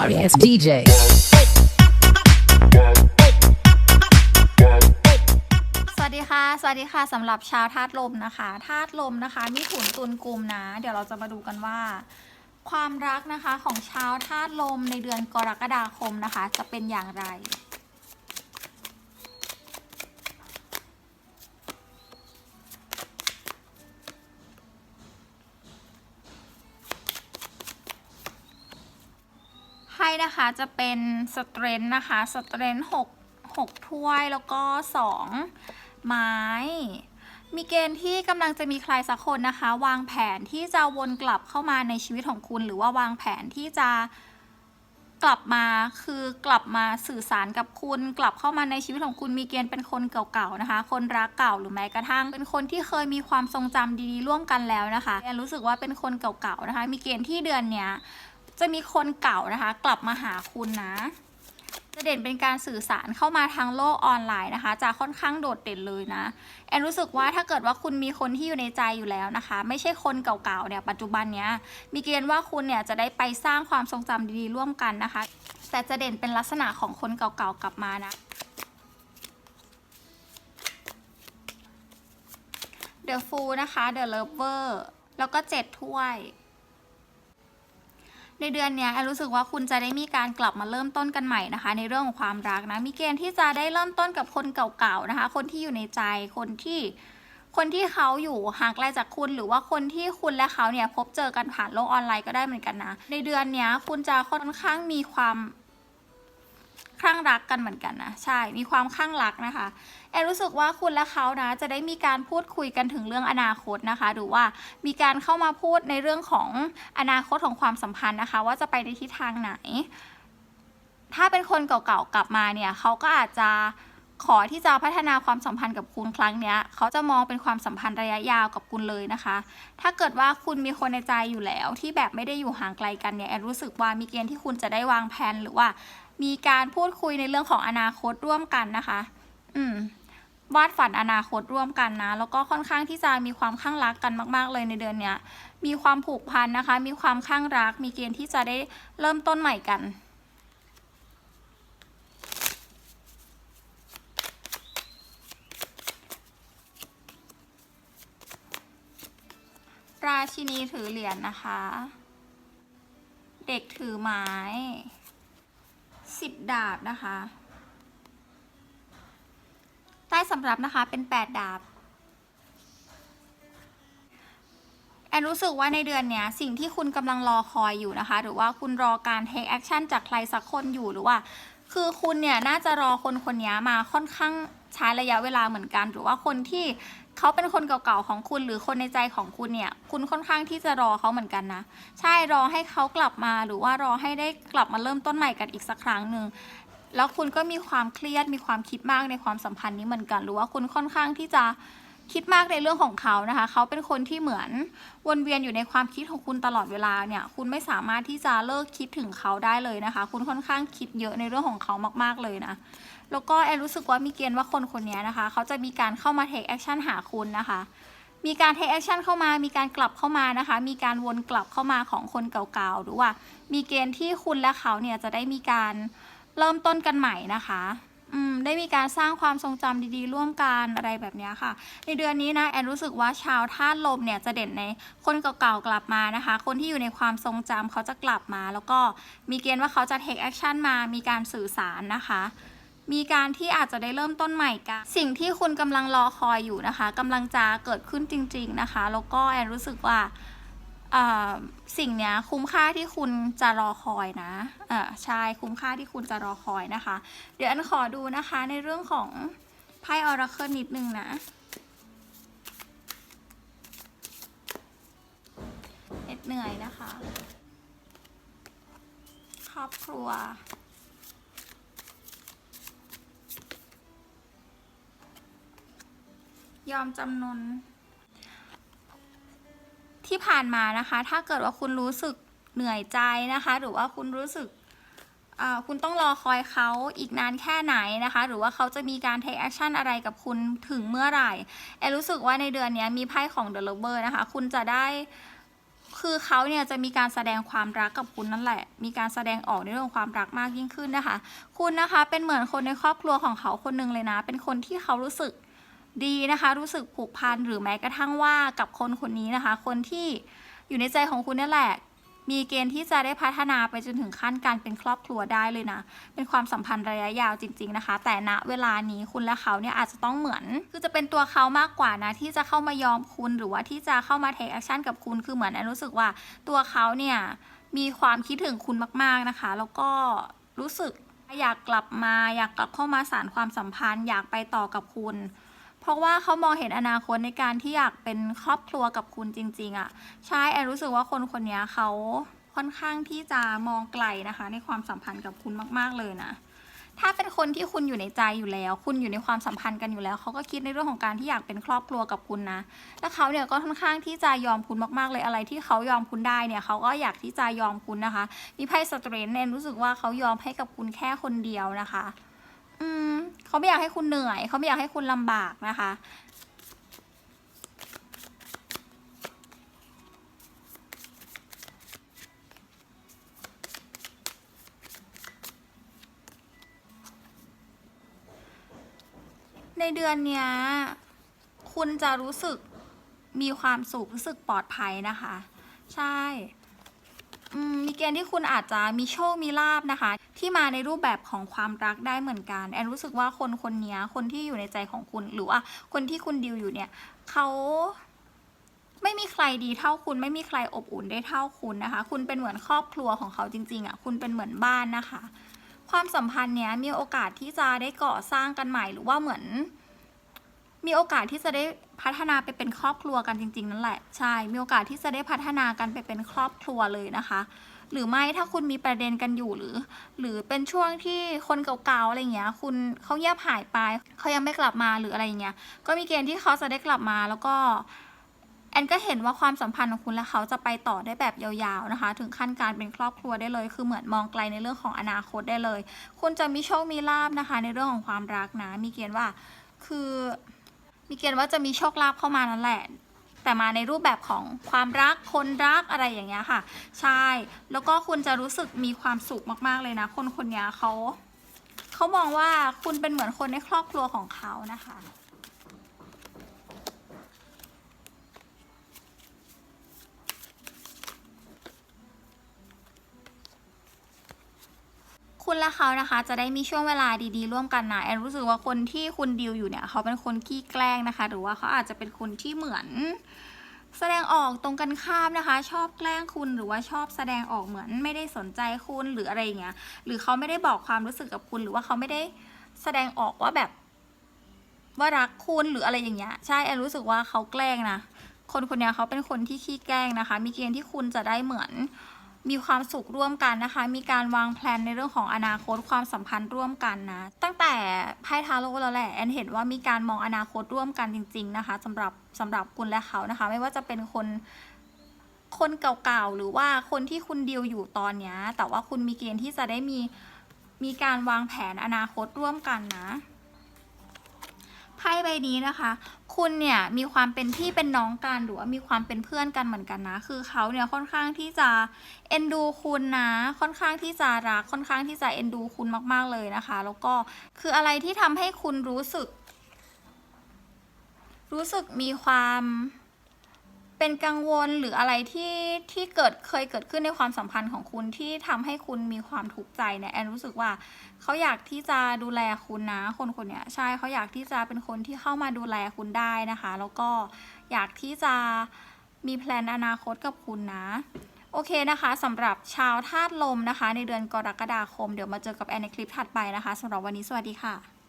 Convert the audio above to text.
sorry it's DJ. สวัสดีค่ะ สวัสดีค่ะสำหรับชาวธาตุลมนะคะธาตุลมนะคะ มีถุนตุนกลุ่มนะ เดี๋ยวเราจะมาดูกันว่า ความรักนะคะของชาวธาตุลมในเดือนกรกฎาคมนะคะ จะเป็นอย่างไร นะคะจะเป็นสเตรนท์นะคะสเตรนท์หกหกถ้วยแล้วก็สองไม้มีเกณฑ์ที่กำลังจะมีใครสักคนนะคะ วางแผนที่จะวนกลับเข้ามาในชีวิตของคุณ หรือว่าวางแผนที่จะกลับมาคือกลับมาสื่อสารกับคุณ กลับเข้ามาในชีวิตของคุณมีเกณฑ์เป็นคนเก่าๆนะคะ คนรักเก่าหรือแม้กระทั่ง เป็นคนที่เคยมีความทรงจำดีๆร่วมกันแล้วนะคะรู้สึกว่าเป็นคนเก่าๆนะคะ มีเกณฑ์ที่เดือนเนี้ย จะมีคนเก่านะคะ กลับมาหาคุณนะจะเด่นเป็นการสื่อสารเข้ามาทางโลกออนไลน์นะคะ จะค่อนข้างโดดเด่นเลยนะ แอนรู้สึกว่าถ้าเกิดว่าคุณมีคนที่อยู่ในใจอยู่แล้วนะคะ ไม่ใช่คนเก่าๆเนี่ยปัจจุบันเนี้ยมีเกณฑ์ว่าคุณเนี่ยจะได้ไปสร้างความทรงจำดีๆร่วมกันนะคะ แต่จะเด่นเป็นลักษณะของคนเก่าๆกลับมานะ The Fool นะคะ The Lover แล้วก็เจ็ดถ้วย ในเดือนนี้แอนรู้สึกว่าคุณจะได้มีการกลับมาเริ่มต้นกันใหม่นะคะ ในเรื่องของความรักนะ มีเกณฑ์ที่จะได้เริ่มต้นกับคนเก่าๆนะคะ คนที่อยู่ในใจ คนที่คนที่เขาอยู่ห่างไกลจากคุณหรือว่าคนที่คุณและเขาเนี่ยพบเจอกันผ่านโลกออนไลน์ก็ได้เหมือนกันนะ ในเดือนนี้คุณจะค่อนข้างมีความ คลั่งรักกันเหมือนกันนะใช่มีความคลั่งรักนะคะแอนรู้สึกว่าคุณและเขานะจะได้มีการพูดคุยกันถึงเรื่องอนาคตนะคะ หรือว่ามีการเข้ามาพูดในเรื่องของอนาคตของความสัมพันธ์นะคะ ว่าจะไปในทิศทางไหน ถ้าเป็นคนเก่าๆกลับมาเนี่ยเขาก็อาจจะขอที่จะพัฒนาความสัมพันธ์กับคุณครั้งเนี้ยเขาจะมองเป็นความสัมพันธ์ระยะยาวกับคุณเลยนะคะ ถ้าเกิดว่าคุณมีคนในใจอยู่แล้ว ที่แบบไม่ได้อยู่ห่างไกลกันเนี่ยแอนรู้สึกว่ามีเกณฑ์ที่คุณจะได้วางแผนหรือว่า มีการพูดคุยในเรื่องของอนาคตร่วมกันนะคะ อืมวาดฝันอนาคตร่วมกันนะ แล้วก็ค่อนข้างที่จะมีความข้างรักกันมาก ๆ เลยในเดือนเนี้ย มีความผูกพันนะคะ มีความข้างรัก มีเกณฑ์ที่จะได้เริ่มต้นใหม่กัน ราชินีถือเหรียญนะคะ เด็กถือไม้ สิบดาบนะคะ ใต้สำรับนะคะเป็นแปดดาบ แอนรู้สึกว่าในเดือนเนี้ยสิ่งที่คุณกำลังรอคอยอยู่นะคะ หรือว่าคุณรอการ take action จากใครสักคนอยู่หรือว่า คือคุณเนี่ยน่าจะรอคนคนนี้มาค่อนข้างใช้ระยะเวลาเหมือนกัน หรือว่าคนที่ เขาเป็นคนเก่าๆของคุณหรือคนในใจของคุณเนี่ย คุณค่อนข้างที่จะรอเขาเหมือนกันนะ ใช่รอให้เขากลับมาหรือว่ารอให้ได้กลับมาเริ่มต้นใหม่กันอีกสักครั้งหนึ่งแล้วคุณก็มีความเครียดมีความคิดมากในความสัมพันธ์นี้เหมือนกัน หรือว่าคุณค่อนข้างที่จะ คิดมากในเรื่องของเขานะคะ เขาเป็นคนที่เหมือนวนเวียนอยู่ในความคิดของคุณตลอดเวลาเนี่ย คุณไม่สามารถที่จะเลิกคิดถึงเขาได้เลยนะคะ คุณค่อนข้างคิดเยอะในเรื่องของเขามาก ๆ เลยนะ แล้วก็แอนรู้สึกว่ามีเกณฑ์ว่าคนคนนี้นะคะ เขาจะมีการเข้ามา take action หาคุณนะคะ มีการ take action เข้ามา มีการกลับเข้ามานะคะ มีการวนกลับเข้ามาของคนเก่าๆ หรือว่า มีเกณฑ์ที่คุณและเขาเนี่ยจะได้มีการเริ่มต้นกันใหม่นะคะ ได้มีการสร้างความทรงจำดีๆ ร่วมกันอะไรแบบนี้ค่ะ ในเดือนนี้นะแอนรู้สึกว่าชาวธาตุลมเนี่ยจะเด่นในคนเก่าๆกลับมานะคะ คนที่อยู่ในความทรงจำเขาจะกลับมา แล้วก็มีเกณฑ์ว่าเขาจะ take action มา มีการสื่อสารนะคะ มีการที่อาจจะได้เริ่มต้นใหม่กัน สิ่งที่คุณกำลังรอคอยอยู่นะคะกำลังจะเกิดขึ้นจริง ๆนะคะ แล้วก็แอนรู้สึกว่า สิ่งเนี้ยคุ้มค่าที่คุณจะรอคอยนะอ่าใช่คุ้มค่าที่คุณจะรอคอยนะคะ เดี๋ยวอันขอดูนะคะในเรื่องของไพ่ออราเคิลนิดนึงนะเหน็ดเหนื่อยนะคะ ครอบครัวยอมจำนน ที่ผ่านมานะคะ ถ้าเกิดว่าคุณรู้สึกเหนื่อยใจนะคะ หรือว่าคุณรู้สึกคุณต้องรอคอยเขาอีกนานแค่ไหนนะคะ หรือว่าเขาจะมีการ take action อะไรกับคุณถึงเมื่อไหร่แอรู้สึกว่าในเดือนนี้มีไพ่ของ The Lover นะคะ คุณจะได้คือเขาเนี่ยจะมีการแสดงความรักกับคุณนั่นแหละ มีการแสดงออกในเรื่องของความรักมากยิ่งขึ้นนะคะ คุณนะคะเป็นเหมือนคนในครอบครัวของเขาคนหนึ่งเลยนะ เป็นคนที่เขารู้สึก ดีนะคะ รู้สึกผูกพันหรือแม้กระทั่งว่ากับคนคนนี้นะคะ คนที่อยู่ในใจของคุณนี่แหละ มีเกณฑ์ที่จะได้พัฒนาไปจนถึงขั้นการเป็นครอบครัวได้เลยนะ เป็นความสัมพันธ์ระยะยาวจริง ๆนะคะ แต่ณเวลานี้คุณและเขาเนี่ยอาจจะต้องเหมือน คือจะเป็นตัวเขามากกว่านะที่จะเข้ามายอมคุณหรือว่าที่จะเข้ามาเทคแอคชั่นกับคุณคือเหมือนแอนรู้สึกว่าตัวเขาเนี่ยมีความคิดถึงคุณมาก ๆนะคะ แล้วก็รู้สึกอยากกลับมาอยากกลับเข้ามาสานความสัมพันธ์ อยากไปต่อกับคุณ เพราะว่าเขามองเห็นอนาคตในการที่อยากเป็นครอบครัวกับคุณจริง ๆอะ่ะ ใช่แอนรู้สึกว่าคนคนนี้เขาค่อนข้างที่จะมองไกลนะคะ ในความสัมพันธ์กับคุณมาก ๆเลยนะถ้าเป็นคนที่คุณอยู่ในใจอยู่แล้ว คุณอยู่ในความสัมพันธ์กันอยู่แล้ว เขาก็คิดในเรื่องของการที่อยากเป็นครอบครัวกับคุณนะ แล้วเขาเนี่ยก็ค่อนข้างที่จะยอมคุณมากๆเลยอะไรที่เขายอมคุณได้เนี่ยเขาก็อยากที่จะยอมคุณนะคะ มีไพ่สเตรนเนนรู้สึกว่าเขายอมให้กับคุณแค่คนเดียวนะคะ อืมเขาไม่อยากให้คุณเหนื่อย เขาไม่อยากให้คุณลำบากนะคะ ในเดือนเนี้ยคุณจะรู้สึกมีความสุขรู้สึกปลอดภัยนะคะ ใช่ มีเกณฑ์ที่คุณอาจจะมีโชคมีลาบนะคะ ที่มาในรูปแบบของความรักได้เหมือนกันแอนรู้สึกว่าคนคนนี้คนที่อยู่ในใจของคุณ หรือว่าคนที่คุณดิวอยู่เนี่ยเขาไม่มีใครดีเท่าคุณไม่มีใครอบอุ่นได้เท่าคุณนะคะ คุณเป็นเหมือนครอบครัวของเขาจริง ๆอะคุณเป็นเหมือนบ้านนะคะ ความสัมพันธ์เนี้ยมีโอกาสที่จะได้ก่อสร้างกันใหม่หรือว่าเหมือน มีโอกาสที่จะได้พัฒนาไปเป็นครอบครัวกันจริง ๆ นั่นแหละ ใช่ มีโอกาสที่จะได้พัฒนากันไปเป็นครอบครัวเลยนะคะ หรือไม่ถ้าคุณมีประเด็นกันอยู่หรือ หรือเป็นช่วงที่คนเก่าๆอะไรเงี้ย คุณเขาเงียบหายไปเขายังไม่กลับมาหรืออะไรเงี้ย ก็มีเกณฑ์ที่เขาจะได้กลับมาแล้วก็แอนก็เห็นว่าความสัมพันธ์ของคุณและเขาจะไปต่อได้แบบยาวๆนะคะ ถึงขั้นการเป็นครอบครัวได้เลย คือเหมือนมองไกลในเรื่องของอนาคตได้เลย คุณจะมีโชคมีลาบนะคะ ในเรื่องของความรักนะ มีเกณฑ์ว่าคือ มีเกณฑ์ว่าจะมีโชคลาภเข้ามานั่นแหละ แต่มาในรูปแบบของความรักคนรักอะไรอย่างเงี้ยค่ะ ใช่ แล้วก็คุณจะรู้สึกมีความสุขมากๆเลยนะ คนคนนี้เขาเขามองว่าคุณเป็นเหมือนคนในครอบครัวของเขานะคะ คุณและเขานะคะ จะได้มีช่วงเวลาดีๆ ร่วมกันนะแอนรู้สึกว่าคนที่คุณดิวอยู่เนี่ย เขาเป็นคนขี้แกล้งนะคะ หรือว่าเขาอาจจะเป็นคนที่เหมือน แสดงออกตรงกันข้ามนะคะ ชอบแกล้งคุณหรือว่าชอบแสดงออกเหมือนไม่ได้สนใจคุณหรืออะไรอย่างเงี้ยหรือเขาไม่ได้บอกความรู้สึกกับคุณ หรือว่าเขาไม่ได้แสดงออกว่าแบบว่ารักคุณหรืออะไรอย่างเงี้ยใช่แอนรู้สึกว่าเขาแกล้งนะคนคนนี้เขาเป็นคนที่ขี้แกล้งนะคะ มีเกณฑ์ที่คุณจะได้เหมือน มีความสุขร่วมกันนะคะ มีการวางแผนในเรื่องของอนาคตความสัมพันธ์ร่วมกันนะ ตั้งแต่ไพ่ทาโร่แล้วแหละแอนเห็นว่ามีการมองอนาคตร่วมกันจริง ๆ นะคะสำหรับสำหรับคุณและเขานะคะ ไม่ว่าจะเป็นคนคนเก่าๆ หรือว่าคนที่คุณดีลอยู่ตอนนี้แต่ว่าคุณมีเกณฑ์ที่จะได้มีมีการวางแผนอนาคตร่วมกันนะไพ่ใบนี้นะคะ คุณเนี่ยมีความเป็นพี่เป็นน้องกันหรือว่ามีความเป็นเพื่อนกันเหมือนกันนะ คือเขาเนี่ยค่อนข้างที่จะเอ็นดูคุณนะ ค่อนข้างที่จะรักค่อนข้างที่จะเอ็นดูคุณมาก ๆเลยนะคะ แล้วก็คืออะไรที่ทำให้คุณรู้สึก รู้สึกมีความ เป็นกังวลหรืออะไรที่ที่เกิดเคยเกิดขึ้นในความสัมพันธ์ของคุณที่ทำให้คุณมีความทุกข์ใจเนี่ยแอนรู้สึกว่าเขาอยากที่จะดูแลคุณนะ คนคนเนี้ยใช่เขาอยากที่จะเป็นคนที่เข้ามาดูแลคุณได้นะคะ แล้วก็อยากที่จะมีแพลนอนาคตกับคุณนะโอเคนะคะสำหรับชาวธาตุลมนะคะ ในเดือนกรกฎาคมเดี๋ยวมาเจอกับแอนในคลิปถัดไปนะคะสำหรับวันนี้สวัสดีค่ะ